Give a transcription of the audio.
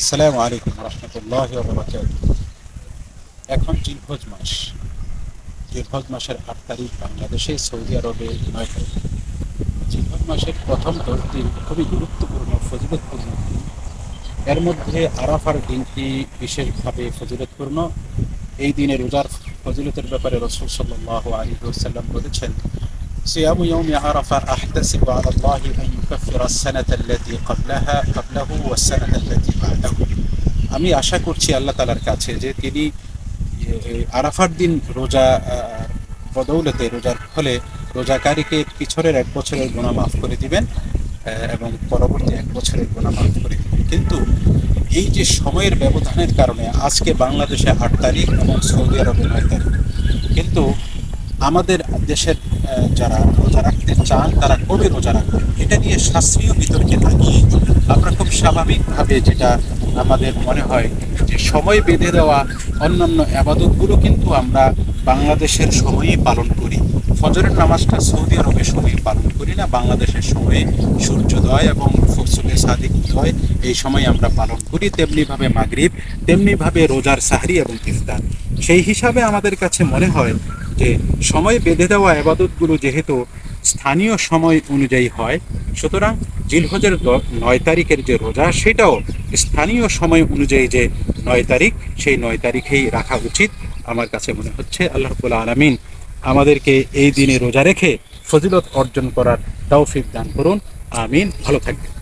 আসসালামু আলাইকুম রহমতুল্লাহ এখন জিলহজ মাস। জিলহজ মাসের আট তারিখ বাংলাদেশে, সৌদি আরবে নয় তারিখ। মাসের প্রথম দশ দিন খুবই গুরুত্বপূর্ণ, ফজিলতপূর্ণ দিন। এর মধ্যে আরাফার দিনটি বিশেষভাবে ফজিলতপূর্ণ। এই দিনে রোজার ফজিলতের ব্যাপারে রসুল সাল্লাহ আলী সাল্লাম বলেছেন صيام يوم عرفة أحتسب على الله أن يكفر السنة التي قبلها قبله والسنة التي بعده আমি আশা করছি আল্লাহ তালার কাছে যে তিনি এ, আরাফার দিন রোজা আহ, বদৌলতে রোজার ফলে রোজাকারীকে পিছনের এক বছরের গুণা মাফ করে দিবেন আহ, এবং পরবর্তী এক বছরের গুণা মাফ করে দিবেন কিন্তু এই যে সময়ের ব্যবধানের কারণে আজকে বাংলাদেশে আট তারিখ এবং সৌদি আরবে নয় তারিখ কিন্তু আমাদের দেশের আহ, যারা রোজা রাখতে চান, তারা কবে রোজা রাখবেন? এটা নিয়ে শাস্ত্রীয় বিতর্কে গিয়ে আমরা খুব স্বাভাবিকভাবে যেটা আমাদের মনে হয় যে সময় বেঁধে দেওয়া, অন্যান্য আবাদতগুলো কিন্তু আমরা বাংলাদেশের সময়ই পালন করি। ফজরের নামাজটা সৌদি আরবের সময় পালন করি না, বাংলাদেশের সময়ে সূর্যোদয় এবং ফসলে সাদিক উদয় এই সময় আমরা পালন করি, তেমনিভাবে মাগরিব, তেমনিভাবে রোজার সাহরি এবং ইফতার। সেই হিসাবে আমাদের কাছে মনে হয় যে সময় বেঁধে দেওয়া আবাদতগুলো যেহেতু স্থানীয় সময় অনুযায়ী হয়, সুতরাং জিলহজের নয় তারিখের যে রোজা, সেটাও স্থানীয় সময় অনুযায়ী যে নয় তারিখ, সেই নয় তারিখেই রাখা উচিত আমার কাছে মনে হচ্ছে। আল্লাহ রবুল আলমিন আমাদেরকে এই দিনে রোজা রেখে ফজিলত অর্জন করার তৌফিক দান করুন। আমিন। ভালো থাকবেন।